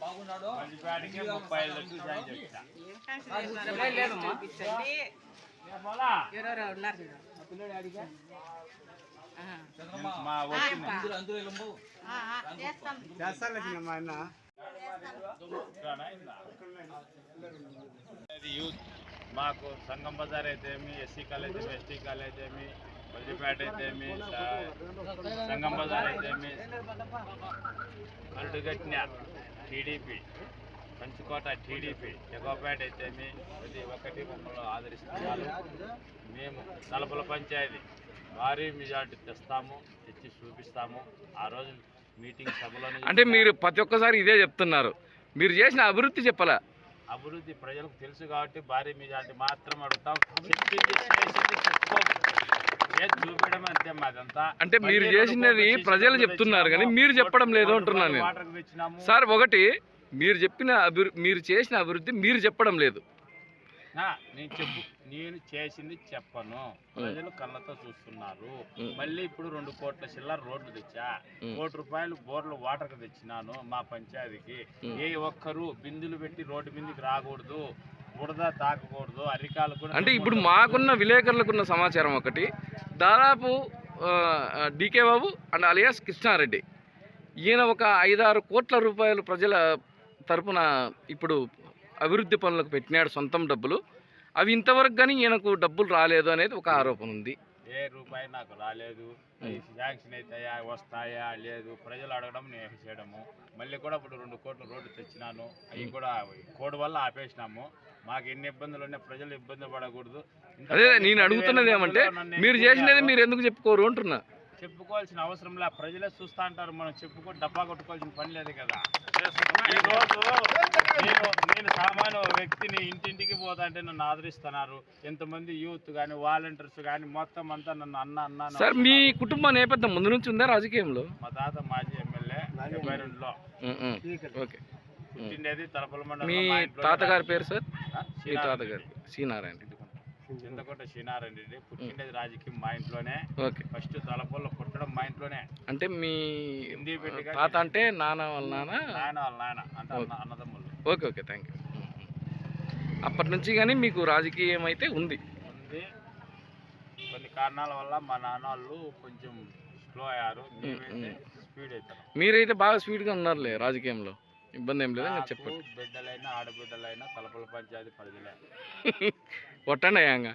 బాగున్నాడు? ముప్పై? ఎవరెవరు ఉన్నారు చూడు. యూత్. మాకు సంగం బజార్ అయితేమి ఎస్సీ కాలేజ్ ఏమి ఎస్టీ కాలేజ్ ఏమి వల్లిపేట అయితేమి స- సంగం బజార్ అయితేమి అరుడుగట్న టీడీపీ కంచుకోట టీడీపీ జగోపేట అయితేమి ప్రతి ఒక్కటి మమ్మల్ని ఆదరిస్తున్నారు. మేము తలపుల పంచాయతీ భారీ మెజార్టీ తెస్తాము తెచ్చి చూపిస్తాము. ఆ రోజు మీటింగ్ సభలోనే అంటే మీరు ప్రతి ఒక్కసారి ఇదే చెప్తున్నారు. మీరు చేసిన అభివృద్ధి చెప్పాలా? అభివృద్ధి ప్రజలకు తెలుసు కాబట్టి భారీ మెజార్టీ మాత్రం అడుగుతాం. అంటే మీరు చేసినది ప్రజలు. చెప్తున్నారు కానీ మీరు చెప్పడం లేదు అంటున్నాను నేను సార్ ఒకటి మీరు చెప్పిన అభివృ మీరు చేసిన అభివృద్ధి మీరు చెప్పడం లేదు నేను చెప్పు నేను చేసింది చెప్పను ప్రజలు కళ్ళతో చూస్తున్నారు. మళ్ళీ ఇప్పుడు రెండు కోట్ల చిల్లర రోడ్లు తెచ్చా. కోటి రూపాయలు బోర్లు వాటర్కి తెచ్చినాను మా పంచాయతీకి. ఏ ఒక్కరు బిందులు పెట్టి రోడ్డు మీదకి రాకూడదు బుడద తాకకూడదు అరికాలు కూడా అంటే ఇప్పుడు మాకున్న విలేకరులకున్న సమాచారం ఒకటి దాదాపు DK Babu and alias Krishna Reddy. ఈయన ఒక ఐదారు కోట్ల రూపాయలు ప్రజల తరపున ఇప్పుడు అభివృద్ధి పనులకు పెట్టినాడు సొంతం డబ్బులు. అవి ఇంతవరకు కానీ ఈయనకు డబ్బులు రాలేదు అనేది ఒక ఆరోపణ ఉంది. ఏ రూపాయి నాకు రాలేదు శాంక్షన్ అవుతాయా వస్తాయా లేదు ప్రజలు అడగడం నేను చేయడము. మళ్ళీ కూడా ఇప్పుడు రెండు కోట్ల రోడ్డు తెచ్చినాను అవి కూడా కోడ్ వల్ల ఆపేసినాము. మాకు ఎన్ని ఇబ్బందులు ఉన్నాయి ప్రజలు ఇబ్బంది పడకూడదు. అదే నేను అడుగుతున్నది ఏమంటే మీరు. చేసినది మీరు ఎందుకు చెప్పుకోరు అంటున్నా. చెప్పుకోవాల్సిన అవసరం లే ప్రజలే చూస్తా అంటారు మనం చెప్పుకో డబ్బా కొట్టుకోవాల్సిన పని లేదు కదా. ఈ రోజు నేను నేను సామాన్య వ్యక్తిని ఇంటింటికి పోతా అంటే నన్ను ఆదరిస్తున్నారు. ఎంతమంది యూత్ కానీ వాలంటీర్స్ కానీ మొత్తం అంతా నన్ను అన్న అన్న అని సార్ మీ కుటుంబ నేపథ్యం ముందు నుంచి ఉందా రాజకీయంలో? మా తాత మాజీ ఎమ్మెల్యే డెబ్బై రెండులో. ఓకే. పుట్టిండేది తలపల మీ మండలం మా ఇంట్లోనే తాతగారి పేరు సార్? మీ శ్రీనారాయణ తాతగారి సి నారాయణ రెడ్డి. చింతకుంట శ్రీనారాయణ రెడ్డి. పుట్టిండేది రాజకీయం మా ఇంట్లోనే. ఓకే. ఫస్ట్ తలపల్లో పుట్టడం మా ఇంట్లోనే. అంటే మీ తాత అంటే నాన్న వాళ్ళ నాన్న? నాయన వాళ్ళ నాయన అంటే అన్న- అన్నదమ్ములు. Okay okay thank you. అప్పటి నుంచి కానీ మీకు రాజకీయం అయితే ఉంది. ఉంది. కొన్ని కారణాల వల్ల మా నాన్న వాళ్ళు కొంచెం స్లో అయ్యారు. మేమైతే స్పీడ్ అవుతాం మీరైతే బాగా స్పీడ్గా ఉన్నారులే రాజకీయంలో. ఇబ్బంది ఏం లేదు నేను చెప్పండి. బిడ్డలైనా ఆడబిడ్డలైనా తలపల పంచాయతీ పరిధిలే. కొట్టండి అయ్యాంగా.